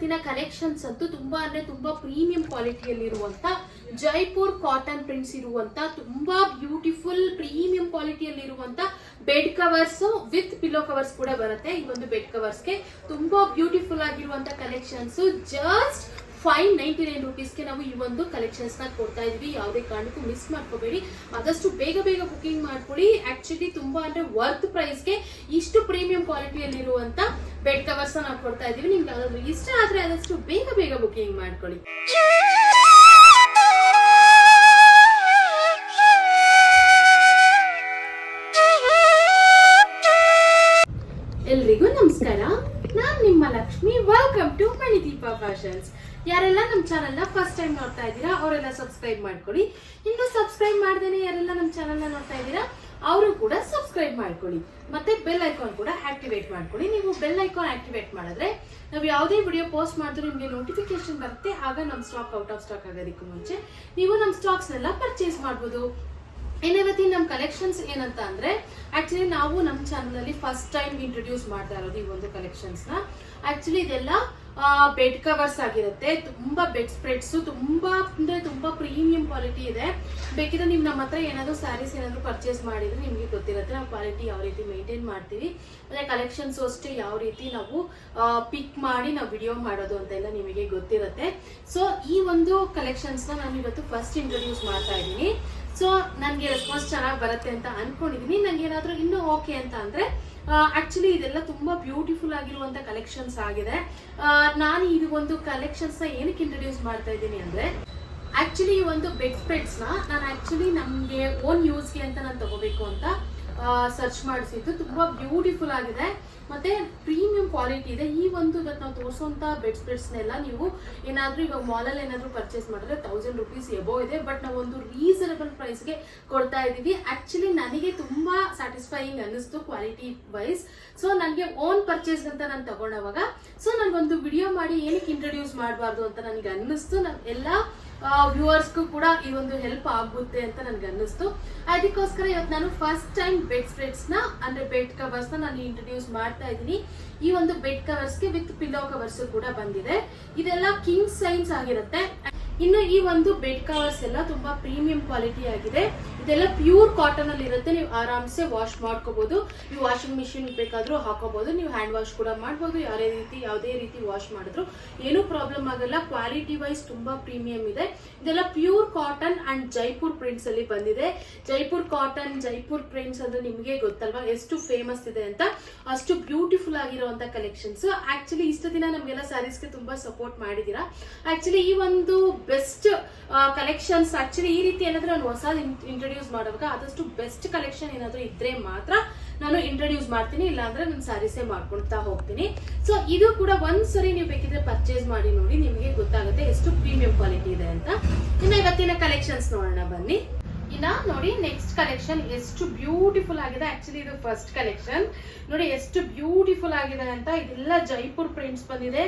ಇವತ್ತಿನ ಕಲೆಕ್ಷನ್ಸ್ ಅಂತೂ ತುಂಬಾ ಅಂದ್ರೆ ತುಂಬಾ ಪ್ರೀಮಿಯಂ ಕ್ವಾಲಿಟಿಯಲ್ಲಿರುವಂತ ಜೈಪುರ್ ಕಾಟನ್ ಪ್ರಿಂಟ್ಸ್ ಇರುವಂತ, ತುಂಬಾ beautiful premium ಕ್ವಾಲಿಟಿಯಲ್ಲಿರುವಂತ bed covers with pillow covers ಕೂಡ ಬರುತ್ತೆ. ಈ ಒಂದು ಬೆಡ್ ಕವರ್ಸ್ಗೆ ತುಂಬಾ ಬ್ಯೂಟಿಫುಲ್ ಆಗಿರುವಂತ collections just five ninety nine ರುಪೀಸ್ಗೆ ನಾವು ಈ ಒಂದು ಕಲೆಕ್ಷನ್ಸ್ನ ಕೊಡ್ತಾ ಇದ್ವಿ. ಯಾವುದೇ ಕಾರಣಕ್ಕೂ ಮಿಸ್ ಮಾಡ್ಕೋಬೇಡಿ. ಆದಷ್ಟು ಬೇಗ ಬೇಗ ಬುಕಿಂಗ್ ಮಾಡ್ಕೊಳ್ಳಿ. ಆಕ್ಚುಲಿ ತುಂಬಾ ಅಂದ್ರೆ ವರ್ತ್ ಪ್ರೈಸ್ಗೆ ಇಷ್ಟು ಪ್ರೀಮಿಯಂ ಕ್ವಾಲಿಟಿಯಲ್ಲಿರುವಂತ ಬೆಡ್ ಕವರ್ಸ್ ನಾವು ಕೊಡ್ತಾ ಇದೀವಿ ನಿಮ್ಗೆ ಯಾವ್ದಾದ್ರು ಇಷ್ಟ ಆದ್ರೆ ಆದಷ್ಟು ಬೇಗ ಬೇಗ ಬುಕಿಂಗ್ ಮಾಡ್ಕೊಳ್ಳಿ. ಎಲ್ರಿಗೂ ನಮಸ್ಕಾರ. ನಾನು ನಿಮ್ಮ Lakshmi. Welcome to Manideepa fashions ಯಾರೆಲ್ಲ ನಮ್ಮ ನ ಫಸ್ಟ್ ಟೈಮ್ ನೋಡ್ತಾ ಇದ್ದೀರಾ, ಅವರೆಲ್ಲ ಸಬ್ಸ್ಕ್ರೈಬ್ ಮಾಡ್ಕೊಳ್ಳಿ. ಇನ್ನು ಸಬ್ಸ್ಕ್ರೈಬ್ ಮಾಡ್ದೇನೆ ಯಾರೆಲ್ಲ ನಮ್ಮ ನ ನೋಡ್ತಾ ಇದ್ದೀರಾ ಅವರು ಕೂಡ ಸಬ್ಸ್ಕ್ರೈಬ್ ಮಾಡ್ಕೊಳ್ಳಿ. ಮತ್ತೆ ಬೆಲ್ ಐಕಾನ್ ಕೂಡ ಆಕ್ಟಿವೇಟ್ ಮಾಡ್ಕೊಳ್ಳಿ. ನೀವು ಬೆಲ್ ಐಕಾನ್ ಆಕ್ಟಿವೇಟ್ ಮಾಡಿದ್ರೆ ನಾವು ಯಾವುದೇ ವಿಡಿಯೋ ಪೋಸ್ಟ್ ಮಾಡಿದ್ರು ನಿಮಗೆ ನೋಟಿಫಿಕೇಶನ್ ಬರುತ್ತೆ. ಆಗ ನಮ್ಮ ಸ್ಟಾಕ್ ಔಟ್ ಆಫ್ ಸ್ಟಾಕ್ ಆಗೋದಕ್ಕೂ ಮುಂಚೆ ನೀವು ನಮ್ಮ ಸ್ಟಾಕ್ಸ್ನೆಲ್ಲ ಪರ್ಚೇಸ್ ಮಾಡ್ಬೋದು. ಏನೇವತ್ತಿ ನಮ್ಮ ಕಲೆಕ್ಷನ್ಸ್ ಏನಂತ ಅಂದ್ರೆ ಆಕ್ಚುಲಿ ನಾವು ನಮ್ಮ ಚಾನಲ್ ಅಲ್ಲಿ ಫಸ್ಟ್ ಟೈಮ್ ಇಂಟ್ರೊಡ್ಯೂಸ್ ಮಾಡ್ತಾ ಇರೋದು ಈ ಒಂದು ಕಲೆಕ್ಷನ್ಸ್ನ. ಆಕ್ಚುಲಿ ಇದೆಲ್ಲ ಬೆಡ್ ಕವರ್ಸ್ ಆಗಿರುತ್ತೆ. ತುಂಬಾ ಬೆಡ್ ಸ್ಪ್ರೆಡ್ಸ್ ತುಂಬಾ, ಅಂದ್ರೆ ತುಂಬಾ ಪ್ರೀಮಿಯಂ ಕ್ವಾಲಿಟಿ ಇದೆ. ಬೇಕಿದ್ರೆ ನೀವು ನಮ್ಮ ಹತ್ರ ಏನಾದ್ರು ಸ್ಯಾರೀಸ್ ಏನಾದ್ರು ಪರ್ಚೇಸ್ ಮಾಡಿದ್ರೆ ನಿಮಗೆ ಗೊತ್ತಿರುತ್ತೆ ನಾವು ಕ್ವಾಲಿಟಿ ಯಾವ ರೀತಿ ಮೇಂಟೈನ್ ಮಾಡ್ತೀವಿ. ಮತ್ತೆ ಕಲೆಕ್ಷನ್ಸ್ ಅಷ್ಟೇ ಯಾವ ರೀತಿ ನಾವು ಪಿಕ್ ಮಾಡಿ ನಾವು ವಿಡಿಯೋ ಮಾಡೋದು ಅಂತೆಲ್ಲ ನಿಮಗೆ ಗೊತ್ತಿರುತ್ತೆ. ಸೊ ಈ ಒಂದು ಕಲೆಕ್ಷನ್ಸ್ನ ನಾನು ಇವತ್ತು ಫಸ್ಟ್ ಇಂಟ್ರೊಡ್ಯೂಸ್ ಮಾಡ್ತಾ ಇದ್ದೀನಿ. ಸೊ ನನಗೆ ರೆಸ್ಪಾನ್ಸ್ ಚೆನ್ನಾಗಿ ಬರುತ್ತೆ ಅಂತ ಅನ್ಕೊಂಡಿದೀನಿ. ನಂಗೆ ಏನಾದರೂ ಇನ್ನೂ ಓಕೆ ಅಂತ ಅಂದರೆ ಆಕ್ಚುಲಿ ಇದೆಲ್ಲ ತುಂಬಾ ಬ್ಯೂಟಿಫುಲ್ ಆಗಿರುವಂತ ಕಲೆಕ್ಷನ್ಸ್ ಆಗಿದೆ. ನಾನು ಇದು ಒಂದು ಕಲೆಕ್ಷನ್ಸ್ ಏನಕ್ಕೆ ಇಂಟ್ರೊಡ್ಯೂಸ್ ಮಾಡ್ತಾ ಇದ್ದೀನಿ ಅಂದ್ರೆ ಆಕ್ಚುಲಿ ಈ ಒಂದು ಬೆಡ್ ನಾನು ಆಕ್ಚುಲಿ ನಮಗೆ ಓನ್ ಯೂಸ್ಗೆ ಅಂತ ನಾನು ತಗೋಬೇಕು ಅಂತ ಸರ್ಚ್ ಮಾಡಿಸಿದ್ದು ತುಂಬಾ ಬ್ಯೂಟಿಫುಲ್ ಆಗಿದೆ. ಮತ್ತೆ ಪ್ರೀಮಿಯಂ ಕ್ವಾಲಿಟಿ ಇದೆ. ಈ ಒಂದು ಇವತ್ತು ನಾವು ತೋರಿಸುವಂತ ಬೆಡ್ ಸ್ಪ್ರೆಡ್ಸ್ನೆಲ್ಲ ನೀವು ಏನಾದ್ರೂ ಇವಾಗ ಮಾಲಲ್ಲಿ ಏನಾದರೂ ಪರ್ಚೇಸ್ ಮಾಡಿದ್ರೆ ತೌಸಂಡ್ ರುಪೀಸ್ ಎಬೋ ಇದೆ. ಬಟ್ ನಾವು ಒಂದು ರೀಸನಬಲ್ ಪ್ರೈಸ್ಗೆ ಕೊಡ್ತಾ ಇದೀವಿ ಆ್ಯಕ್ಚುಲಿ ನನಗೆ ತುಂಬಾ ಸ್ಯಾಟಿಸ್ಫೈಯಿಂಗ್ ಅನ್ನಿಸ್ತು ಕ್ವಾಲಿಟಿ ವೈಸ್ ಸೊ ನನಗೆ ಓನ್ ಪರ್ಚೇಸ್ ಅಂತ ನಾನು ತಗೊಂಡವಾಗ. ಸೊ ನನಗೊಂದು ವಿಡಿಯೋ ಮಾಡಿ ಏನಕ್ಕೆ ಇಂಟ್ರೊಡ್ಯೂಸ್ ಮಾಡಬಾರ್ದು ಅಂತ ನನಗೆ ಅನ್ನಿಸ್ತು. ನಾನು ಎಲ್ಲ ವ್ಯೂವರ್ಸ್ಗೂ ಕೂಡ ಈ ಒಂದು ಹೆಲ್ಪ್ ಆಗುತ್ತೆ ಅಂತ ನನಗೆ ಅನ್ನಿಸ್ತು. ಅದಕ್ಕೋಸ್ಕರ ಇವತ್ತು ನಾನು ಫಸ್ಟ್ ಟೈಮ್ ಬೆಡ್ನ, ಅಂದ್ರೆ ಬೆಡ್ ಕವರ್ಸ್ನ ನಾನು ಇಂಟ್ರೊಡ್ಯೂಸ್ ಮಾಡ್ತಾ ಇದ್ದೀನಿ. ಈ ಒಂದು ಬೆಡ್ ಕವರ್ಸ್ಗೆ ವಿತ್ ಪಿಲ್ಲೋ ಕವರ್ಸ್ ಕೂಡ ಬಂದಿದೆ. ಇದೆಲ್ಲ ಕಿಂಗ್ ಸೈನ್ಸ್ ಆಗಿರುತ್ತೆ. ಇನ್ನು ಈ ಒಂದು ಬೆಡ್ ಕವರ್ಸ್ ಎಲ್ಲ ತುಂಬಾ ಪ್ರೀಮಿಯಂ ಕ್ವಾಲಿಟಿ ಆಗಿದೆ. ಇದೆಲ್ಲ ಪ್ಯೂರ್ ಕಾಟನ್ ಅಲ್ಲಿ ಇರುತ್ತೆ. ನೀವು ಆರಾಮ್ಸೆ ವಾಶ್ ಮಾಡ್ಕೋಬಹುದು ನೀವು ವಾಷಿಂಗ್ ಮಿಷಿನ್ ಬೇಕಾದ್ರೂ ಹಾಕೋಬಹುದು ನೀವು ಹ್ಯಾಂಡ್ ವಾಶ್ ಕೂಡ ಮಾಡಬಹುದು ಯಾವುದೇ ರೀತಿ ಯಾವುದೇ ರೀತಿ ವಾಶ್ ಮಾಡಿದ್ರು ಏನೂ ಪ್ರಾಬ್ಲಮ್ ಆಗಲ್ಲ. ಕ್ವಾಲಿಟಿ ವೈಸ್ ತುಂಬಾ ಪ್ರೀಮಿಯಂ ಇದೆ. ಇದೆಲ್ಲ pure cotton and Jaipur prints ಅಲ್ಲಿ ಬಂದಿದೆ. ಜೈಪುರ್ ಕಾಟನ್ ಜೈಪುರ್ ಪ್ರಿಂಟ್ಸ್ ಅಂದ್ರೆ ನಿಮಗೆ ಗೊತ್ತಲ್ವಾ? ಎಷ್ಟು ಫೇಮಸ್ ಇದೆ ಅಂತ? ಅಷ್ಟು ಬ್ಯೂಟಿಫುಲ್ ಆಗಿರುವಂತ ಕಲೆಕ್ಷನ್ಸ್ ಆಕ್ಚುಲಿ ಇಷ್ಟು ದಿನ ನಮಗೆಲ್ಲ ಸ್ಯಾರೀಸ್ಗೆ ತುಂಬಾ ಸಪೋರ್ಟ್ ಮಾಡಿದೀರಾ ಆಕ್ಚುಲಿ ಈ ಒಂದು ಬೆಸ್ಟ್ ಕಲೆಕ್ಷನ್ಸ್ ಆಕ್ಚುಲಿ ಈ ರೀತಿ ಏನಾದ್ರೂ ನಾನು ಹೊಸ ಇಂಟ್ರೊಡ್ಯೂಸ್ ಮಾಡುವಾಗ ಆದಷ್ಟು ಬೆಸ್ಟ್ ಕಲೆಕ್ಷನ್ ಏನಾದ್ರೂ ಇದ್ರೆ ಮಾತ್ರ ನಾನು ಇಂಟ್ರೊಡ್ಯೂಸ್ ಮಾಡ್ತೀನಿ, ಇಲ್ಲಾಂದ್ರೆ ನಾನು ಸ್ಯಾರೀಸೇ ಮಾಡ್ಕೊಳ್ತಾ ಹೋಗ್ತೀನಿ. ಸೊ ಇದು ಕೂಡ ಒಂದ್ಸರಿ ನೀವು ಬೇಕಿದ್ರೆ ಪರ್ಚೇಸ್ ಮಾಡಿ ನೋಡಿ, ನಿಮಗೆ ಗೊತ್ತಾಗುತ್ತೆ ಎಷ್ಟು ಪ್ರೀಮಿಯಂ ಕ್ವಾಲಿಟಿ ಇದೆ ಅಂತ. ಇನ್ನು ಇವತ್ತಿನ ಕಲೆಕ್ಷನ್ಸ್ ನೋಡೋಣ ಬನ್ನಿ. ಇನ್ನ ನೋಡಿ ನೆಕ್ಸ್ಟ್ ಕಲೆಕ್ಷನ್ ಎಷ್ಟು ಬ್ಯೂಟಿಫುಲ್ ಆಗಿದೆ. ಆಕ್ಚುಲಿ ಇದು ಫಸ್ಟ್ ಕಲೆಕ್ಷನ್ ನೋಡಿ, ಎಷ್ಟು ಬ್ಯೂಟಿಫುಲ್ ಆಗಿದೆ ಅಂತ. ಇದೆಲ್ಲ ಜೈಪುರ್ ಪ್ರಿಂಟ್ಸ್ ಬಂದಿದೆ.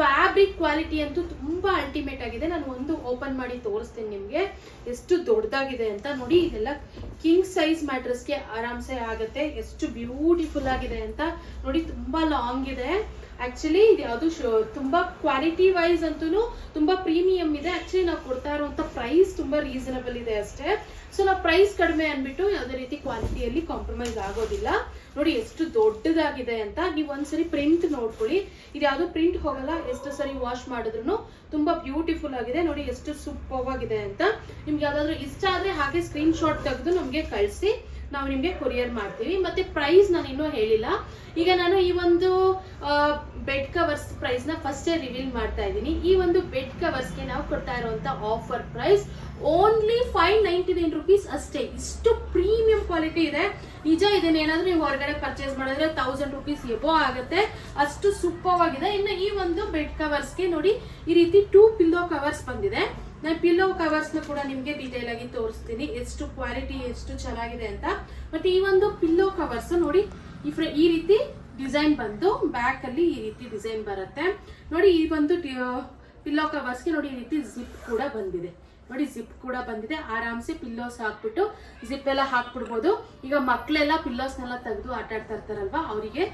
ಫ್ಯಾಬ್ರಿಕ್ ಕ್ವಾಲಿಟಿ ಅಂತೂ ತುಂಬಾ ಅಲ್ಟಿಮೇಟ್ ಆಗಿದೆ. ನಾನು ಒಂದು ಓಪನ್ ಮಾಡಿ ತೋರಿಸ್ತೀನಿ ನಿಮ್ಗೆ. ಎಷ್ಟು ದೊಡ್ಡದಾಗಿದೆ ಅಂತ. ನೋಡಿ, ಇದೆಲ್ಲ ಕಿಂಗ್ ಸೈಜ್ ಮ್ಯಾಟ್ರಸ್ಗೆ ಆರಾಮ್ಸೆ ಆಗುತ್ತೆ. ಎಷ್ಟು ಬ್ಯೂಟಿಫುಲ್ ಆಗಿದೆ ಅಂತ. ನೋಡಿ, ತುಂಬಾ ಲಾಂಗ್ ಇದೆ. ಆಕ್ಚುಲಿ ಇದು ಯಾವುದು ತುಂಬಾ ಕ್ವಾಲಿಟಿ ವೈಸ್ ಅಂತೂ ತುಂಬಾ ಪ್ರೀಮಿಯಂ ಇದೆ. ಆಕ್ಚುಲಿ ನಾವು ಕೊಡ್ತಾ ಇರುವಂತ ಪ್ರೈಸ್ ತುಂಬಾ ರೀಸನಬಲ್ ಇದೆ ಅಷ್ಟೇ. ಸೊ ನಾವು ಪ್ರೈಸ್ ಕಡಿಮೆ ಅನ್ಬಿಟ್ಟು ಯಾವುದೇ ರೀತಿ ಕ್ವಾಲಿಟಿಯಲ್ಲಿ ಕಾಂಪ್ರಮೈಸ್ ಆಗೋದಿಲ್ಲ. ನೋಡಿ, ಎಷ್ಟು ದೊಡ್ಡದಾಗಿದೆ ಅಂತ ನೀವು ಒಂದ್ಸರಿ ಪ್ರಿಂಟ್ ನೋಡ್ಕೊಳ್ಳಿ. ಇದು ಯಾವುದು ಪ್ರಿಂಟ್ ಹೋಗಲ್ಲ, ಎಷ್ಟು ಸರಿ ವಾಶ್ ಮಾಡಿದ್ರು ತುಂಬಾ ಬ್ಯೂಟಿಫುಲ್ ಆಗಿದೆ. ನೋಡಿ, ಎಷ್ಟು ಸೂಪರ್ ಆಗಿದೆ ಅಂತ. ನಿಮ್ಗೆ ಯಾವ್ದಾದ್ರು ಇಷ್ಟ ಆದ್ರೆ ಹಾಗೆ ಸ್ಕ್ರೀನ್ ಶಾಟ್ ತೆಗೆದು ನಮ್ಗೆ ಕಳಿಸಿ. ನಾವು ನಿಮ್ಗೆ ಕೊರಿಯರ್ ಮಾಡ್ತೀವಿ. ಮತ್ತೆ ಪ್ರೈಸ್ ನಾನು ಇನ್ನೂ ಹೇಳಿಲ್ಲ. ಈಗ ನಾನು ಈ ಒಂದು ಬೆಡ್ ಕವರ್ಸ್ ಪ್ರೈಸ್ನ ಫಸ್ಟೇ ರಿವೀಲ್ ಮಾಡ್ತಾ ಇದ್ದೀನಿ. ಈ ಒಂದು ಬೆಡ್ ಕವರ್ಸ್ಗೆ ನಾವು ಕೊಡ್ತಾ ಇರುವಂತ offer price only five ninety nine rupees ಅಷ್ಟೇ. ಇಷ್ಟು ಪ್ರೀಮಿಯಂ ಕ್ವಾಲಿಟಿ ಇದೆ. ನಿಜ ಇದನ್ನ ಏನಾದ್ರೂ ನೀವು ಹೊರಗಡೆ ಪರ್ಚೇಸ್ ಮಾಡಿದ್ರೆ ತೌಸಂಡ್ ರುಪೀಸ್ ಎಬೋ ಆಗುತ್ತೆ. ಅಷ್ಟು ಸೂಪರ್ ಆಗಿದೆ ಇನ್ನು ಈ ಒಂದು ಬೆಡ್ ಕವರ್ಸ್ಗೆ ನೋಡಿ, ಈ ರೀತಿ ಟೂ ಪಿಲ್ಲೋ ಕವರ್ಸ್ ಬಂದಿದೆ. ನಾನು ಪಿಲ್ಲೋ ಕವರ್ಸ್ನ ಕೂಡ ನಿಮಗೆ ಡೀಟೇಲ್ ಆಗಿ ತೋರಿಸ್ತೀನಿ. ಎಷ್ಟು ಕ್ವಾಲಿಟಿ ಎಷ್ಟು ಚೆನ್ನಾಗಿದೆ ಅಂತ. ಬಟ್ ಈ ಒಂದು ಪಿಲ್ಲೋ ಕವರ್ಸ್ ನೋಡಿ, ಈ ಈ ರೀತಿ ಡಿಸೈನ್ ಬಂದು ಬ್ಯಾಕ್ ಅಲ್ಲಿ ಈ ರೀತಿ ಡಿಸೈನ್ ಬರುತ್ತೆ. ನೋಡಿ ಈ ಒಂದು ಪಿಲ್ಲೋ ಕವರ್ಸ್ಗೆ ನೋಡಿ ಈ ರೀತಿ ಜಿಪ್ ಕೂಡ ಬಂದಿದೆ. ನೋಡಿ ಜಿಪ್ ಕೂಡ ಬಂದಿದೆ. ಆರಾಮ್ಸಿ ಪಿಲ್ಲೋಸ್ ಹಾಕ್ಬಿಟ್ಟು ಜಿಪ್ ಎಲ್ಲ ಹಾಕ್ಬಿಡ್ಬೋದು. ಈಗ ಮಕ್ಕಳೆಲ್ಲ ಪಿಲ್ಲೋಸ್ನೆಲ್ಲ ತೆಗೆದು ಆಟ ಆಡ್ತಾ ಇರ್ತಾರಲ್ವಾ, ಅವರಿಗೆ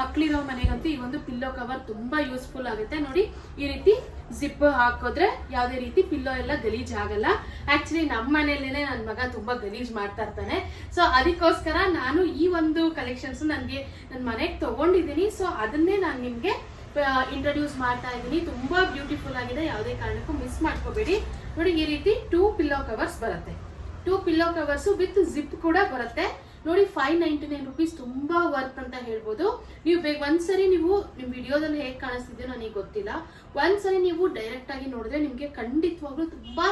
ಮಕ್ಕಳಿರೋ ಮನೆಗಂತೂ ಈ ಒಂದು ಪಿಲ್ಲೋ ಕವರ್ ತುಂಬಾ ಯೂಸ್ಫುಲ್ ಆಗುತ್ತೆ. ನೋಡಿ, ಈ ರೀತಿ ಜಿಪ್ ಹಾಕೋದ್ರೆ ಯಾವುದೇ ರೀತಿ ಪಿಲ್ಲೋ ಎಲ್ಲ ಗಲೀಜ್ ಆಗಲ್ಲ. ಆಕ್ಚುಲಿ ನಮ್ಮ ಮನೆಯಲ್ಲೇನೆ ನನ್ನ ಮಗ ತುಂಬಾ ಗಲೀಜ್ ಮಾಡ್ತಾ ಇರ್ತಾನೆ. ಸೊ ಅದಕ್ಕೋಸ್ಕರ ನಾನು ಈ ಒಂದು ಕಲೆಕ್ಷನ್ಸ್ ನನಗೆ ನನ್ನ ಮನೆಗೆ ತಗೊಂಡಿದ್ದೀನಿ. ಸೊ ಅದನ್ನೇ ನಾನು ನಿಮಗೆ ಇಂಟ್ರೊಡ್ಯೂಸ್ ಮಾಡ್ತಾ ಇದ್ದೀನಿ. ತುಂಬಾ ಬ್ಯೂಟಿಫುಲ್ ಆಗಿದೆ. ಯಾವುದೇ ಕಾರಣಕ್ಕೂ ಮಿಸ್ ಮಾಡ್ಕೋಬೇಡಿ. ನೋಡಿ ಈ ರೀತಿ ಟೂ ಪಿಲ್ಲೋ ಕವರ್ಸ್ ಬರುತ್ತೆ. Two pillow covers with zip ಕೂಡ ಬರುತ್ತೆ. ನೋಡಿ ಫೈವ್ ನೈಂಟಿ ನೈನ್ ರುಪೀಸ್ ತುಂಬಾ ವರ್ತ್ ಅಂತ ಹೇಳ್ಬೋದು. ನೀವು ಬೇಗ ಒಂದ್ಸರಿ ನೀವು ನಿಮ್ ವಿಡಿಯೋದಲ್ಲಿ ಹೇಗೆ ಕಾಣಿಸ್ತಿದ್ಯೋ ನನಗೆ ಗೊತ್ತಿಲ್ಲ. ಒಂದ್ಸರಿ ನೀವು ಡೈರೆಕ್ಟ್ ಆಗಿ ನೋಡಿದ್ರೆ ನಿಮ್ಗೆ ಖಂಡಿತವಾಗ್ಲೂ ತುಂಬಾ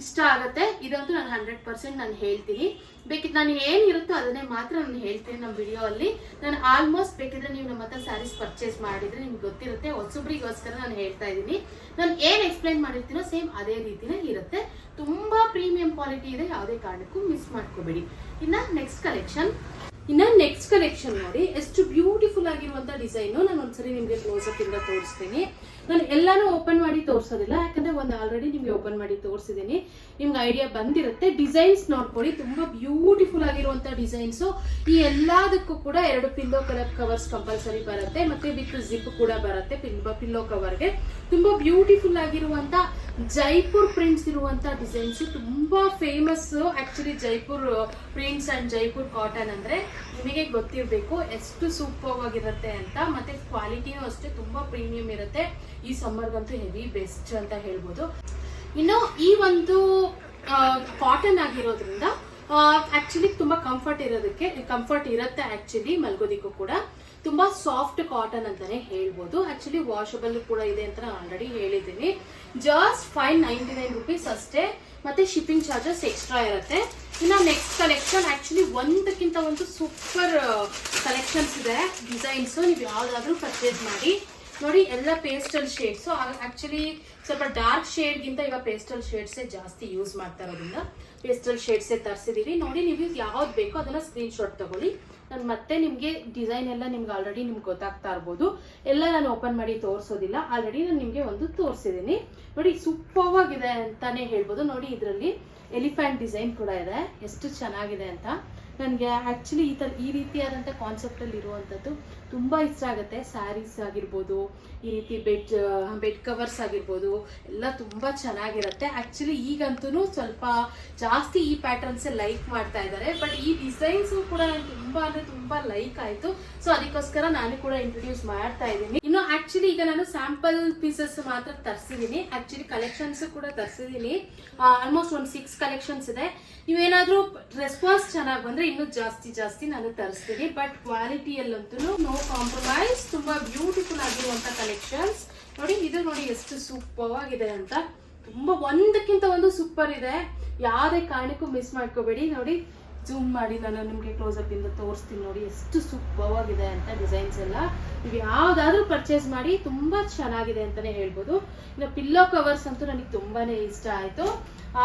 ಇಷ್ಟ ಆಗುತ್ತೆ. ಇದಂತೂ ನಾನು ಹಂಡ್ರೆಡ್ ಪರ್ಸೆಂಟ್ ನಾನು ಹೇಳ್ತೀನಿ. ಬೇಕಿದ್ರೆ ನಾನು ಏನಿರುತ್ತೋ ಅದನ್ನೇ ಮಾತ್ರ ನಾನು ಹೇಳ್ತೀನಿ ನಮ್ಮ ವಿಡಿಯೋ ಅಲ್ಲಿ ನಾನು ಆಲ್ಮೋಸ್ಟ್ ಬೇಕಿದ್ರೆ ನೀವು ನಮ್ಮ ಹತ್ರ ಸ್ಯಾರೀಸ್ ಪರ್ಚೇಸ್ ಮಾಡಿದ್ರೆ ನಿಮ್ಗೆ ಗೊತ್ತಿರುತ್ತೆ. ಹೊಸಬ್ರಿಗೋಸ್ಕರ ನಾನು ಹೇಳ್ತಾ ಇದ್ದೀನಿ. ನಾನು ಏನು ಎಕ್ಸ್ಪ್ಲೈನ್ ಮಾಡಿರ್ತೀನೋ ಸೇಮ್ ಅದೇ ರೀತಿನೇ ಇರುತ್ತೆ. ತುಂಬಾ ಪ್ರೀಮಿಯಂ ಕ್ವಾಲಿಟಿ ಇದೆ, ಯಾವುದೇ ಕಾರಣಕ್ಕೂ ಮಿಸ್ ಮಾಡ್ಕೋಬೇಡಿ. ಇನ್ನ ನೆಕ್ಸ್ಟ್ ಕಲೆಕ್ಷನ್ ಇನ್ನ ನೆಕ್ಸ್ಟ್ ಕಲೆಕ್ಷನ್ ನೋಡಿ, ಎಷ್ಟು ಬ್ಯೂಟಿಫುಲ್ ಆಗಿರುವಂತ ಡಿಸೈನ್ ನಾನು ಒಂದ್ಸರಿ ನಿಮ್ಗೆ ಕ್ಲೋಸ್ ಅಪ್ ಇಂದ ತೋರಿಸ್ತೀನಿ. ನಾನು ಎಲ್ಲಾನು ಓಪನ್ ಮಾಡಿ ತೋರಿಸೋದಿಲ್ಲ, ಯಾಕಂದ್ರೆ ಒಂದು ಆಲ್ರೆಡಿ ನಿಮಗೆ ಓಪನ್ ಮಾಡಿ ತೋರಿಸಿದ್ದೀನಿ ನಿಮ್ಗೆ ಐಡಿಯಾ ಬಂದಿರುತ್ತೆ. ಡಿಸೈನ್ಸ್ ನೋಡ್ಕೊಳ್ಳಿ, ತುಂಬಾ ಬ್ಯೂಟಿಫುಲ್ ಆಗಿರುವಂತ ಡಿಸೈನ್ಸ್ ಈ ಎಲ್ಲದಕ್ಕೂ ಕೂಡ ಎರಡು ಪಿಲ್ಲೋ ಕಲರ್ ಕವರ್ಸ್ ಕಂಪಲ್ಸರಿ ಬರುತ್ತೆ. ಮತ್ತೆ ವಿತ್ ಜಿಪ್ ಕೂಡ ಬರುತ್ತೆ ಪಿಲ್ಲೋ ಕವರ್ಗೆ ತುಂಬಾ ಬ್ಯೂಟಿಫುಲ್ ಆಗಿರುವಂತ ಜೈಪುರ್ ಪ್ರಿಂಟ್ಸ್ ಇರುವಂತ ಡಿಸೈನ್ಸ್ ತುಂಬಾ famous actually Jaipur prints and Jaipur cotton ಅಂದ್ರೆ ನಿಮಗೆ ಗೊತ್ತಿರಬೇಕು ಎಷ್ಟು ಸೂಪರ್ ಆಗಿರುತ್ತೆ ಅಂತ. ಮತ್ತೆ ಕ್ವಾಲಿಟಿನೂ ಅಷ್ಟೇ ತುಂಬಾ ಪ್ರೀಮಿಯಂ ಇರುತ್ತೆ. ಈ ಸಮ್ಮರ್ಗಂತೂ ಹೆವಿ ಬೆಸ್ಟ್ ಅಂತ ಹೇಳ್ಬೋದು. ಇನ್ನು ಈ ಒಂದು ಕಾಟನ್ ಆಗಿರೋದ್ರಿಂದ ಆಕ್ಚುಲಿ ತುಂಬಾ ಕಂಫರ್ಟ್ ಇರೋದಕ್ಕೆ ಕಂಫರ್ಟ್ ಇರುತ್ತೆ ಆಕ್ಚುಲಿ ಮಲ್ಗೋದಿಕ್ಕೂ ಕೂಡ. ತುಂಬಾ ಸಾಫ್ಟ್ ಕಾಟನ್ ಅಂತಾನೆ ಹೇಳ್ಬೋದು. ಆಕ್ಚುಲಿ ವಾಷಬಲ್ ಕೂಡ ಇದೆ ಅಂತ ನಾನು ಆಲ್ರೆಡಿ ಹೇಳಿದ್ದೀನಿ. Just five ninety nine rupees ಅಷ್ಟೇ. ಮತ್ತೆ ಶಿಪ್ಪಿಂಗ್ ಚಾರ್ಜಸ್ ಎಕ್ಸ್ಟ್ರಾ ಇರುತ್ತೆ. ಇನ್ನು ನೆಕ್ಸ್ಟ್ ಕಲೆಕ್ಷನ್ ಆಕ್ಚುಲಿ ಒಂದಕ್ಕಿಂತ ಒಂದು ಸೂಪರ್ ಕಲೆಕ್ಷನ್ಸ್ ಇದೆ. ಡಿಸೈನ್ಸ್ ನೀವು ಯಾವ್ದಾದ್ರು ಪರ್ಚೇಸ್ ಮಾಡಿ. ನೋಡಿ, ಎಲ್ಲ ಪೇಸ್ಟಲ್ ಶೇಡ್ಸ್ ಆಕ್ಚುಲಿ ಸ್ವಲ್ಪ ಡಾರ್ಕ್ ಶೇಡ್ಗಿಂತ ಇವಾಗ ಪೇಸ್ಟಲ್ ಶೇಡ್ಸೇ ಜಾಸ್ತಿ ಯೂಸ್ ಮಾಡ್ತಾ ಇರೋದ್ರಿಂದ ಪೇಸ್ಟಲ್ ಶೇಡ್ಸೇ ತರಿಸಿದೀವಿ. ನೋಡಿ ನೀವು ಯಾವ್ದು ಬೇಕೋ ಅದನ್ನ ಸ್ಕ್ರೀನ್ ಶಾಟ್ ತಗೊಳ್ಳಿ. ನಾನು ಮತ್ತೆ ನಿಮಗೆ ಡಿಸೈನ್ ಎಲ್ಲ ನಿಮ್ಗೆ ಆಲ್ರೆಡಿ ನಿಮ್ಗೆ ಗೊತ್ತಾಗ್ತಾ ಇರ್ಬೋದು. ಎಲ್ಲ ನಾನು ಓಪನ್ ಮಾಡಿ ತೋರಿಸೋದಿಲ್ಲ. ಆಲ್ರೆಡಿ ನಾನು ನಿಮಗೆ ಒಂದು ತೋರಿಸಿದ್ದೀನಿ ನೋಡಿ ಸೂಪರ್ ಆಗಿದೆ ಅಂತಾನೆ ಹೇಳ್ಬೋದು. ನೋಡಿ, ಇದರಲ್ಲಿ ಎಲಿಫೆಂಟ್ ಡಿಸೈನ್ ಕೂಡ ಇದೆ. ಎಷ್ಟು ಚೆನ್ನಾಗಿದೆ ಅಂತ. ನನಗೆ ಆ್ಯಕ್ಚುಲಿ ಈ ಥರ ಈ ರೀತಿಯಾದಂಥ ಕಾನ್ಸೆಪ್ಟಲ್ಲಿ ಇರುವಂಥದ್ದು ತುಂಬ ಇಷ್ಟ ಆಗುತ್ತೆ. ಸ್ಯಾರೀಸ್ ಆಗಿರ್ಬೋದು, ಈ ರೀತಿ ಬೆಡ್ ಬೆಡ್ ಕವರ್ಸ್ ಆಗಿರ್ಬೋದು, ಎಲ್ಲ ತುಂಬ ಚೆನ್ನಾಗಿರುತ್ತೆ. ಆ್ಯಕ್ಚುಲಿ ಈಗಂತೂ ಸ್ವಲ್ಪ ಜಾಸ್ತಿ ಈ ಪ್ಯಾಟರ್ನ್ಸೇ ಲೈಕ್ ಮಾಡ್ತಾ ಇದ್ದಾರೆ ಬಟ್ ಈ ಡಿಸೈನ್ಸು ಕೂಡ ನನಗೆ ತುಂಬ ಅಂದರೆ ತುಂಬ ಲೈಕ್ ಆಯಿತು. ಸೊ ಅದಕ್ಕೋಸ್ಕರ ನಾನು ಕೂಡ ಇಂಟ್ರೊಡ್ಯೂಸ್ ಮಾಡ್ತಾ ಇದ್ದೀನಿ. ಇನ್ನು ಆಕ್ಚುಲಿ ಈಗ ನಾನು ಸ್ಯಾಂಪಲ್ ಪೀಸಸ್ ಮಾತ್ರ ತರಿಸಿದ್ದೀನಿ ಆಕ್ಚುಲಿ ಕಲೆಕ್ಷನ್ಸ್ ಕೂಡ ತರಿಸಿದ್ದೀನಿ ಆಲ್ಮೋಸ್ಟ್ ಒಂದು ಸಿಕ್ಸ್ ಕಲೆಕ್ಷನ್ಸ್ ಇದೆ. ನೀವೇನಾದರೂ ರೆಸ್ಪಾನ್ಸ್ ಚೆನ್ನಾಗಿ ಬಂದ್ರೆ ಇನ್ನೂ ಜಾಸ್ತಿ ಜಾಸ್ತಿ ನಾನು ತರಿಸ್ತೀನಿ. ಬಟ್ ಕ್ವಾಲಿಟಿಯಲ್ಲಂತೂ ನೋ ಕಾಂಪ್ರಮೈಸ್ ತುಂಬಾ ಬ್ಯೂಟಿಫುಲ್ ಆಗಿರುವಂತ ಕಲೆಕ್ಷನ್ಸ್ ನೋಡಿ, ಇದು ನೋಡಿ ಎಷ್ಟು ಸೂಪರ್ ಆಗಿದೆ ಅಂತ. ತುಂಬಾ ಒಂದಕ್ಕಿಂತ ಒಂದು ಸೂಪರ್ ಇದೆ. ಯಾವುದೇ ಕಾರಣಕ್ಕೂ ಮಿಸ್ ಮಾಡ್ಕೋಬೇಡಿ. ನೋಡಿ ಜೂಮ್ ಮಾಡಿ ನಾನು ನಿಮಗೆ ಇಂದ ತೋರಿಸ್ತೀನಿ ನೋಡಿ, ಎಷ್ಟು ಸೂಪರ್ ಆಗಿದೆ ಅಂತ ಡಿಸೈನ್ಸ್ ಎಲ್ಲ. ನೀವು ಯಾವ್ದಾದ್ರೂ ಪರ್ಚೇಸ್ ಮಾಡಿ ತುಂಬಾ ಚೆನ್ನಾಗಿದೆ ಅಂತಾನೆ ಹೇಳ್ಬೋದು. ಇನ್ನು ಪಿಲ್ಲೋ ಕವರ್ಸ್ ಅಂತೂ ನನಗೆ ತುಂಬಾನೇ ಇಷ್ಟ ಆಯ್ತು.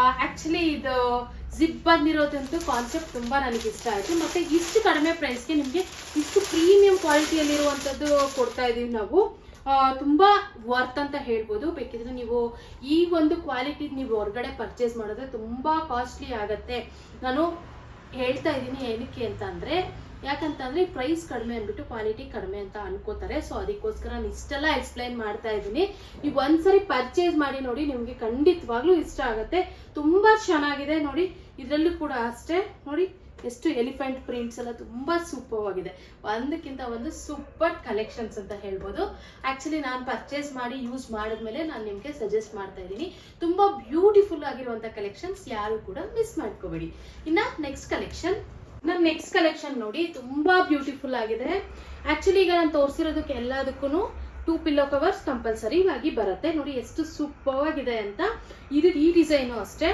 ಆ್ಯಕ್ಚುಲಿ ಇದು ಜಿಪ್ ಬಂದಿರೋದಂತೂ ಕಾನ್ಸೆಪ್ಟ್ ತುಂಬಾ ನನಗೆ ಇಷ್ಟ ಆಯ್ತು. ಮತ್ತೆ ಇಷ್ಟು ಕಡಿಮೆ ಪ್ರೈಸ್ಗೆ ನಿಮಗೆ ಇಷ್ಟು ಪ್ರೀಮಿಯಂ ಕ್ವಾಲಿಟಿಯಲ್ಲಿರುವಂಥದ್ದು ಕೊಡ್ತಾ ಇದೀವಿ ನಾವು. ತುಂಬ ತುಂಬಾ ವರ್ತ್ ಅಂತ ಹೇಳ್ಬೋದು. ಬೇಕಿದ್ರೆ ನೀವು ಈ ಒಂದು ಕ್ವಾಲಿಟಿ ನೀವು ಹೊರಗಡೆ ಪರ್ಚೇಸ್ ಮಾಡಿದ್ರೆ ತುಂಬಾ ಕಾಸ್ಟ್ಲಿ ಆಗತ್ತೆ. ನಾನು ಹೇಳ್ತಾ ಇದ್ದೀನಿ ಏನಕ್ಕೆ ಅಂತ ಅಂದ್ರೆ ಯಾಕಂತಂದ್ರೆ ಪ್ರೈಸ್ ಕಡಿಮೆ ಅಂದ್ಬಿಟ್ಟು ಕ್ವಾಲಿಟಿ ಕಡಿಮೆ ಅಂತ ಅನ್ಕೋತಾರೆ. ಸೊ ಅದಕ್ಕೋಸ್ಕರ ನಾನು ಇಷ್ಟೆಲ್ಲ ಎಕ್ಸ್ಪ್ಲೈನ್ ಮಾಡ್ತಾ ಇದ್ದೀನಿ. ನೀವು ಒಂದ್ಸರಿ ಪರ್ಚೇಸ್ ಮಾಡಿ ನೋಡಿ, ನಿಮ್ಗೆ ಖಂಡಿತವಾಗ್ಲೂ ಇಷ್ಟ ಆಗುತ್ತೆ. ತುಂಬಾ ಚೆನ್ನಾಗಿದೆ ನೋಡಿ. ಇದರಲ್ಲೂ ಕೂಡ ಅಷ್ಟೇ. ನೋಡಿ. ಎಷ್ಟು ಎಲಿಫೆಂಟ್ ಪ್ರಿಂಟ್ಸ್ ಎಲ್ಲ ತುಂಬಾ ಸೂಪರ್ ಆಗಿದೆ ಒಂದಕ್ಕಿಂತ ಒಂದು ಸೂಪರ್ ಕಲೆಕ್ಷನ್ಸ್ ಅಂತ ಹೇಳ್ಬೋದು. ಆ್ಯಕ್ಚುಲಿ ನಾನು ಪರ್ಚೇಸ್ ಮಾಡಿ ಯೂಸ್ ಮಾಡಿದ್ಮೇಲೆ ನಾನು ನಿಮಗೆ ಸಜೆಸ್ಟ್ ಮಾಡ್ತಾ ಇದ್ದೀನಿ. ತುಂಬಾ ಬ್ಯೂಟಿಫುಲ್ ಆಗಿರುವಂತ ಕಲೆಕ್ಷನ್ಸ್ ಯಾರು ಕೂಡ ಮಿಸ್ ಮಾಡ್ಕೋಬೇಡಿ. ಇನ್ನ ನೆಕ್ಸ್ಟ್ ಕಲೆಕ್ಷನ್ ನನ್ನ ನೆಕ್ಸ್ಟ್ ಕಲೆಕ್ಷನ್ ನೋಡಿ, ತುಂಬಾ ಬ್ಯೂಟಿಫುಲ್ ಆಗಿದೆ. ಆ್ಯಕ್ಚುಲಿ ಈಗ ನಾನು ತೋರಿಸಿರೋದಕ್ಕೆ ಎಲ್ಲದಕ್ಕೂ ಟೂ ಪಿಲ್ಲೋ ಕವರ್ಸ್ ಕಂಪಲ್ಸರಿ ಆಗಿ ಬರುತ್ತೆ. ನೋಡಿ, ಎಷ್ಟು ಸೂಪರ್ ಆಗಿದೆ ಅಂತ. ಇದು ಈ ಡಿಸೈನು ಅಷ್ಟೇ.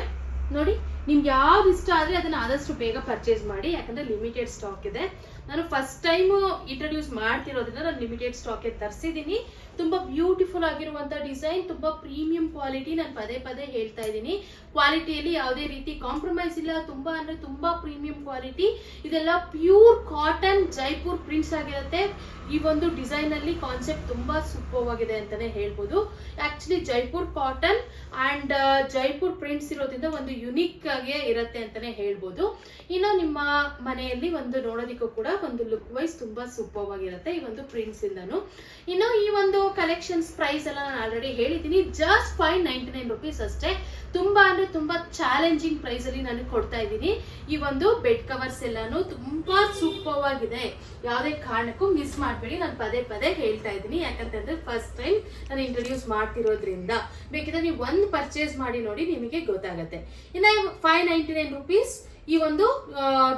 ನೋಡಿ ನಿಮ್ಗೆ ಯಾವ್ದು ಇಷ್ಟ ಆದರೆ ಅದನ್ನ ಆದಷ್ಟು ಬೇಗ ಪರ್ಚೇಸ್ ಮಾಡಿ, ಯಾಕಂದ್ರೆ ಲಿಮಿಟೆಡ್ ಸ್ಟಾಕ್ ಇದೆ. ನಾನು ಫಸ್ಟ್ ಟೈಮ್ ಇಂಟ್ರೊಡ್ಯೂಸ್ ಮಾಡ್ತಿರೋದ್ರಿಂದ ನಾನು ಲಿಮಿಟೆಡ್ ಸ್ಟಾಕ್ ತರಿಸಿದ್ದೀನಿ ತುಂಬಾ ಬ್ಯೂಟಿಫುಲ್ ಆಗಿರುವಂಥ ಡಿಸೈನ್ ತುಂಬಾ ಪ್ರೀಮಿಯಂ ಕ್ವಾಲಿಟಿ ನಾನು ಪದೇ ಪದೇ ಹೇಳ್ತಾ ಇದ್ದೀನಿ ಕ್ವಾಲಿಟಿಯಲ್ಲಿ ಯಾವುದೇ ರೀತಿ ಕಾಂಪ್ರಮೈಸ್ ಇಲ್ಲ. ತುಂಬಾ ಅಂದ್ರೆ ತುಂಬಾ ಪ್ರೀಮಿಯಂ ಕ್ವಾಲಿಟಿ ಇದೆಲ್ಲ ಪ್ಯೂರ್ ಕಾಟನ್ ಜೈಪುರ್ ಪ್ರಿಂಟ್ಸ್ ಆಗಿರುತ್ತೆ. ಈ ಒಂದು ಡಿಸೈನ್ ಅಲ್ಲಿ ಕಾನ್ಸೆಪ್ಟ್ ತುಂಬಾ ಸೂಪರ್ ಆಗಿದೆ ಅಂತಾನೆ ಹೇಳ್ಬೋದು. Actually Jaipur cotton and Jaipur prints ಇರೋದ್ರಿಂದ ಒಂದು ಯುನಿಕ್ ಆಗಿ ಇರುತ್ತೆ ಅಂತಾನೆ ಹೇಳ್ಬೋದು. ಇನ್ನು ನಿಮ್ಮ ಮನೆಯಲ್ಲಿ ಒಂದು ನೋಡೋದಿಕ್ಕೂ ಕೂಡ ಒಂದು ಲುಕ್ ವೈಸ್ ತುಂಬಾ ಸೂಪರ್ ಆಗಿರುತ್ತೆ ಈ ಒಂದು ಪ್ರಿಂಟ್ಸ್ ಇಂದನು. ಇನ್ನು ಈ ಒಂದು ಕಲೆಕ್ಷನ್ಸ್ ಪ್ರೈಸ್ ಎಲ್ಲ ನಾನು ಆಲ್ರೆಡಿ ಹೇಳಿದ್ದೀನಿ. Just five ninety nine rupees ಅಷ್ಟೇ. ತುಂಬಾ ಅಂದ್ರೆ ತುಂಬಾ ಚಾಲೆಂಜಿಂಗ್ ಪ್ರೈಸ್ ಅಲ್ಲಿ ನಾನು ಕೊಡ್ತಾ ಇದ್ದೀನಿ. ಈ ಒಂದು ಬೆಡ್ ಕವರ್ಸ್ ಎಲ್ಲಾನು ತುಂಬಾ ಸೂಪರ್ ಆಗಿದೆ ಯಾವುದೇ ಕಾರಣಕ್ಕೂ ಮಿಸ್ ಮಾಡಬೇಡಿ. ನಾನು ಪದೇ ಪದೇ ಹೇಳ್ತಾ ಇದ್ದೀನಿ. ಯಾಕಂತಂದ್ರೆ ಫಸ್ಟ್ ಟೈಮ್ ನಾನು ಇಂಟ್ರೊಡ್ಯೂಸ್ ಮಾಡ್ತಿರೋದ್ರಿಂದ. ಬೇಕಿದ್ರೆ ನೀವು ಒಂದು ಪರ್ಚೇಸ್ ಮಾಡಿ ನೋಡಿ ನಿಮಗೆ ಗೊತ್ತಾಗುತ್ತೆ. ಇನ್ನು ಫೈವ್ ನೈಂಟಿ ನೈನ್ ರುಪೀಸ್ ಈ ಒಂದು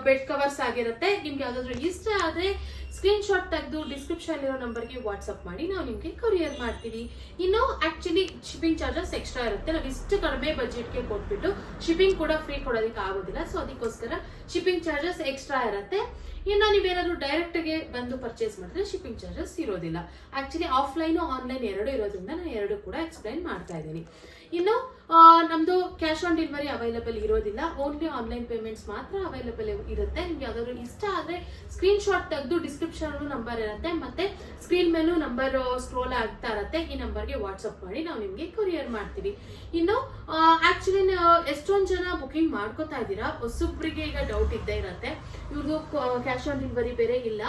ಬೆಡ್ ಕವರ್ಸ್ ಆಗಿರುತ್ತೆ. ನಿಮ್ಗೆ ಯಾವ್ದಾದ್ರು ಇಷ್ಟ ಆದ್ರೆ ಸ್ಕ್ರೀನ್ ಶಾಟ್ ತೆಗೆದು ಡಿಸ್ಕ್ರಿಪ್ಷನ್ ಇರೋ ನಂಬರ್ಗೆ ವಾಟ್ಸಪ್ ಮಾಡಿ. ನಾವು ನಿಮಗೆ ಕೊರಿಯರ್ ಮಾಡ್ತೀವಿ. ಇನ್ನು ಆಕ್ಚುಲಿ ಶಿಪ್ಪಿಂಗ್ ಚಾರ್ಜಸ್ ಎಕ್ಸ್ಟ್ರಾ ಇರುತ್ತೆ. ನಾವು ಇಷ್ಟು ಕಡಿಮೆ ಬಜೆಟ್ಗೆ ಕೊಟ್ಬಿಟ್ಟು ಶಿಪ್ಪಿಂಗ್ ಕೂಡ ಫ್ರೀ ಕೊಡೋದಕ್ಕೆ ಆಗೋದಿಲ್ಲ. ಸೊ ಅದಕ್ಕೋಸ್ಕರ ಶಿಪ್ಪಿಂಗ್ ಚಾರ್ಜಸ್ ಎಕ್ಸ್ಟ್ರಾ ಇರುತ್ತೆ. ಇನ್ನು ನೀವೇನಾದ್ರೂ ಡೈರೆಕ್ಟ್ಗೆ ಬಂದು ಪರ್ಚೇಸ್ ಮಾಡಿದ್ರೆ ಶಿಪ್ಪಿಂಗ್ ಚಾರ್ಜಸ್ ಇರೋದಿಲ್ಲ. ಆಕ್ಚುಲಿ ಆಫ್ಲೈನ್ ಆನ್ಲೈನ್ ಎರಡು ಇರೋದ್ರಿಂದ ನಾನು ಎರಡು ಕೂಡ ಎಕ್ಸ್ಪ್ಲೈನ್ ಮಾಡ್ತಾ ಇದ್ದೀನಿ. ಇನ್ನು ಆ, ನಮ್ದು ಕ್ಯಾಶ್ ಆನ್ ಡೆಲಿವರಿ ಅವೈಲಬಲ್ ಇರೋದಿಲ್ಲ. ಓನ್ಲಿ ಆನ್ಲೈನ್ ಪೇಮೆಂಟ್ಸ್ ಮಾತ್ರ ಅವೈಲಬಲ್ ಇರುತ್ತೆ. ನಿಮ್ಗೆ ಯಾವ್ದಾದ್ರು ಇಷ್ಟ ಆದ್ರೆ ಸ್ಕ್ರೀನ್ ಶಾಟ್ ತೆಗೆದು ಡಿಸ್ಕ್ರಿಪ್ಷನ್ ನಂಬರ್ ಇರುತ್ತೆ. ಮತ್ತೆ ಸ್ಕ್ರೀನ್ ಮೇಲೂ ನಂಬರ್ ಸ್ಕ್ರೋಲ್ ಆಗ್ತಾ ಇರುತ್ತೆ. ಈ ನಂಬರ್ಗೆ ವಾಟ್ಸಪ್ ಮಾಡಿ ನಾವು ನಿಮ್ಗೆ ಕೊರಿಯರ್ ಮಾಡ್ತೀವಿ. ಇನ್ನು ಆಕ್ಚುಲಿ ಎಷ್ಟೊಂದು ಜನ ಬುಕಿಂಗ್ ಮಾಡ್ಕೋತಾ ಇದ್ದೀರಾ? ಹೊಸೊಬ್ಬರಿಗೆ ಈಗ ಡೌಟ್ ಇದ್ದೇ ಇರುತ್ತೆ. ಇವ್ರದ್ದು ಕ್ಯಾಶ್ ಆನ್ ಡೆಲಿವರಿ ಬೇರೆ ಇಲ್ಲ.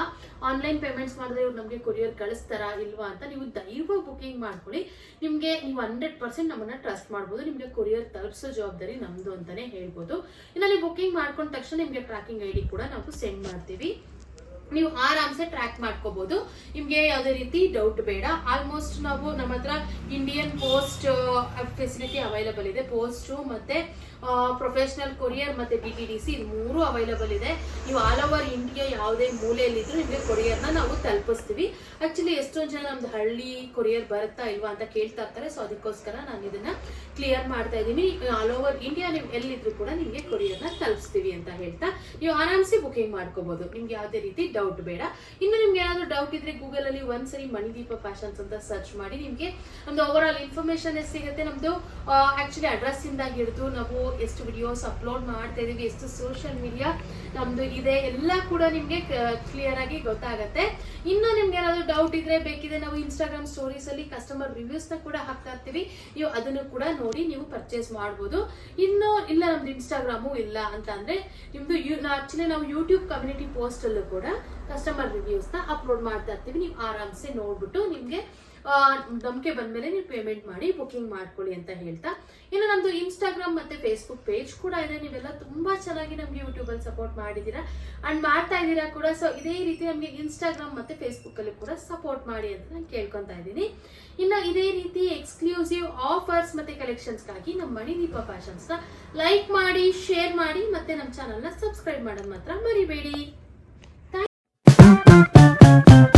ಆನ್ಲೈನ್ ಪೇಮೆಂಟ್ಸ್ ಮಾಡಿದ್ರೆ ಇವ್ರು ನಮಗೆ ಕೊರಿಯರ್ ಕಳಿಸ್ತಾರಾ ಇಲ್ವಾ ಅಂತ ನೀವು ಧೈರ್ಯವಾಗಿ ಬುಕಿಂಗ್ ಮಾಡ್ಕೊಳ್ಳಿ. ನಿಮಗೆ ನೀವು ಹಂಡ್ರೆಡ್ ಪರ್ಸೆಂಟ್ ನಮ್ಮನ್ನ ಟ್ರಸ್ಟ್ ಮಾಡ್ಬೋದು. ನಿಮಗೆ ಕೊರಿಯರ್ ತಲುಪಿಸೋ ಜವಾಬ್ದಾರಿ ನಮ್ದು ಅಂತಾನೆ ಹೇಳ್ಬೋದು. ಇನ್ನು ನೀವು ಬುಕಿಂಗ್ ಮಾಡ್ಕೊಂಡ ತಕ್ಷಣ ನಿಮಗೆ ಟ್ರ್ಯಾಕಿಂಗ್ ಐ ಡಿ ಕೂಡ ನಾವು ಸೆಂಡ್ ಮಾಡ್ತೀವಿ. ನೀವು ಆರಾಮ್ಸೆ ಟ್ರ್ಯಾಕ್ ಮಾಡ್ಕೋಬಹುದು ನಿಮ್ಗೆ ಯಾವುದೇ ರೀತಿ ಡೌಟ್ ಬೇಡ. ಆಲ್ಮೋಸ್ಟ್ ನಾವು ನಮ್ಮ ಹತ್ರ ಇಂಡಿಯನ್ ಪೋಸ್ಟ್ ಫೆಸಿಲಿಟಿ ಅವೈಲಬಲ್ ಇದೆ. ಪೋಸ್ಟ್ ಮತ್ತೆ ಪ್ರೊಫೆಷನಲ್ ಕೊರಿಯರ್ ಮತ್ತೆ ಬಿ ಟಿ ಡಿ ಸಿ ಮೂರು ಅವೈಲಬಲ್ ಇದೆ. ನೀವು ಆಲ್ ಓವರ್ ಇಂಡಿಯಾ ಯಾವುದೇ ಮೂಲೆಯಲ್ಲಿದ್ರು ನಿಮಗೆ ಕೊರಿಯರ್ನ ನಾವು ತಲುಪಿಸ್ತೀವಿ. ಆಕ್ಚುಲಿ ಎಷ್ಟೊಂದು ಜನ ನಮ್ದು ಹಳ್ಳಿ ಕೊರಿಯರ್ ಬರುತ್ತಾ ಇಲ್ವಾ ಅಂತ ಕೇಳ್ತಾ ಇರ್ತಾರೆ. ಸೊ ಅದಕ್ಕೋಸ್ಕರ ನಾನು ಇದನ್ನ ಕ್ಲಿಯರ್ ಮಾಡ್ತಾ ಇದ್ದೀನಿ. ಆಲ್ ಓವರ್ ಇಂಡಿಯಾ ನೀವು ಎಲ್ಲಿದ್ರು ಕೂಡ ನಿಮಗೆ ಕೊರಿಯರ್ನ ತಲುಪಿಸ್ತೀವಿ ಅಂತ ಹೇಳ್ತಾ, ನೀವು ಆರಾಮ್ಸೆ ಬುಕಿಂಗ್ ಮಾಡ್ಕೋಬಹುದು ನಿಮ್ಗೆ ಯಾವುದೇ ರೀತಿ ಡೌಟ್ ಬೇಡ. ಇನ್ನು ನಿಮ್ಗೆ ಏನಾದ್ರು ಡೌಟ್ ಇದ್ರೆ ಗೂಗಲ್ ಅಲ್ಲಿ ಒಂದ್ಸರಿ ಮಣಿದೀಪ ಫ್ಯಾಷನ್ಸ್ ಅಂತ ಸರ್ಚ್ ಮಾಡಿ ನಿಮ್ಗೆ ನಮ್ದು ಓವರ್ ಆಲ್ ಇನ್ಫಾರ್ಮೇಶನ್ ಎಷ್ಟು ಸಿಗುತ್ತೆ? ನಮ್ದು ಆಕ್ಚುಲಿ ಅಡ್ರೆಸ್ ಇಂದ ಹಿಡಿದು ನಾವು ಎಷ್ಟು ವಿಡಿಯೋಸ್ ಅಪ್ಲೋಡ್ ಮಾಡ್ತಾ ಇದೀವಿ, ಎಷ್ಟು ಸೋಷಿಯಲ್ ಮೀಡಿಯಾ ನಮ್ದು ಇದೆ, ಎಲ್ಲ ಕೂಡ ನಿಮ್ಗೆ ಕ್ಲಿಯರ್ ಆಗಿ ಗೊತ್ತಾಗತ್ತೆ. ಇನ್ನು ನಿಮ್ಗೆ ಏನಾದ್ರು ಡೌಟ್ ಇದ್ರೆ ಬೇಕಿದ್ರೆ ನಾವು ಇನ್ಸ್ಟಾಗ್ರಾಮ್ ಸ್ಟೋರೀಸ್ ಅಲ್ಲಿ ಕಸ್ಟಮರ್ ರಿವ್ಯೂಸ್ನ ಕೂಡ ಹಾಕ್ತಾ ಇರ್ತೀವಿ. ನೀವು ಅದನ್ನು ಕೂಡ ನೋಡಿ ನೀವು ಪರ್ಚೇಸ್ ಮಾಡ್ಬೋದು. ಇನ್ನು ಇಲ್ಲ ನಮ್ದು ಇನ್ಸ್ಟಾಗ್ರಾಮು ಇಲ್ಲ ಅಂತ ಅಂದ್ರೆ ನಿಮ್ದು ಆಕ್ಚುಲಿ ನಾವು ಯೂಟ್ಯೂಬ್ ಕಮ್ಯುನಿಟಿ ಪೋಸ್ಟ್ ಅಲ್ಲೂ ಕೂಡ ಕಸ್ಟಮರ್ ರಿವ್ಯೂಸ್ನ ಅಪ್ಲೋಡ್ ಮಾಡ್ತಾ ಇರ್ತೀವಿ. ನೀವು ಆರಾಮ್ಸೆ ನೋಡ್ಬಿಟ್ಟು ನಿಮಗೆ ನಂಬಿಕೆ ಬಂದ್ಮೇಲೆ ನೀವು ಪೇಮೆಂಟ್ ಮಾಡಿ ಬುಕಿಂಗ್ ಮಾಡ್ಕೊಳ್ಳಿ ಅಂತ ಹೇಳ್ತಾ. ಇನ್ನು ನಮ್ದು ಇನ್ಸ್ಟಾಗ್ರಾಮ್ ಮತ್ತೆ ಫೇಸ್ಬುಕ್ ಪೇಜ್ ಕೂಡ ಇದೆ. ನೀವೆಲ್ಲ ತುಂಬಾ ಚೆನ್ನಾಗಿ ನಮ್ಗೆ ಯೂಟ್ಯೂಬ್ ಅಲ್ಲಿ ಸಪೋರ್ಟ್ ಮಾಡಿದೀರಾ. ಅಂಡ್ ಮಾಡ್ತಾ ಇದ್ದೀರಾ ಕೂಡ. ಸೊ ಇದೇ ರೀತಿ ನಮಗೆ ಇನ್ಸ್ಟಾಗ್ರಾಮ್ ಮತ್ತೆ ಫೇಸ್ಬುಕ್ ಅಲ್ಲಿ ಕೂಡ ಸಪೋರ್ಟ್ ಮಾಡಿ ಅಂತ ನಾನು ಕೇಳ್ಕೊತಾ ಇದ್ದೀನಿ. ಇನ್ನು ಇದೇ ರೀತಿ ಎಕ್ಸ್ಕ್ಲೂಸಿವ್ ಆಫರ್ಸ್ ಮತ್ತೆ ಕಲೆಕ್ಷನ್ಸ್ಗಾಗಿ ನಮ್ಮ ಮಣಿದೀಪ ಫ್ಯಾಷನ್ಸ್ನ ಲೈಕ್ ಮಾಡಿ ಶೇರ್ ಮಾಡಿ ಮತ್ತೆ ನಮ್ಮ ಚಾನಲ್ನ ಸಬ್ಸ್ಕ್ರೈಬ್ ಮಾಡೋದು ಮಾತ್ರ ಮರಿಬೇಡಿ. Thank you.